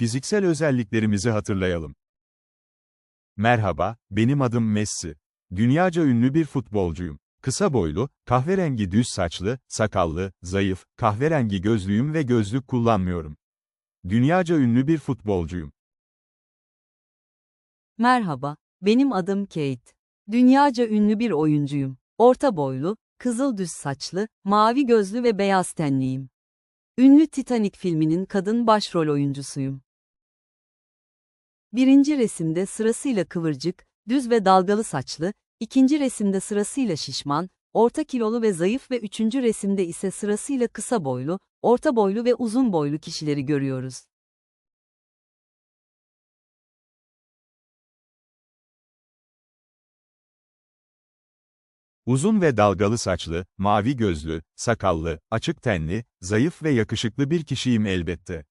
fiziksel özelliklerimizi hatırlayalım. Merhaba, benim adım Messi. Dünyaca ünlü bir futbolcuyum. Kısa boylu, kahverengi düz saçlı, sakallı, zayıf, kahverengi gözlüyüm ve gözlük kullanmıyorum. Dünyaca ünlü bir futbolcuyum. Merhaba, benim adım Kate. Dünyaca ünlü bir oyuncuyum. Orta boylu, kızıl düz saçlı, mavi gözlü ve beyaz tenliyim. Ünlü Titanic filminin kadın başrol oyuncusuyum. Birinci resimde sırasıyla kıvırcık, düz ve dalgalı saçlı, ikinci resimde sırasıyla şişman, orta kilolu ve zayıf ve üçüncü resimde ise sırasıyla kısa boylu, orta boylu ve uzun boylu kişileri görüyoruz. Uzun ve dalgalı saçlı, mavi gözlü, sakallı, açık tenli, zayıf ve yakışıklı bir kişiyim elbette.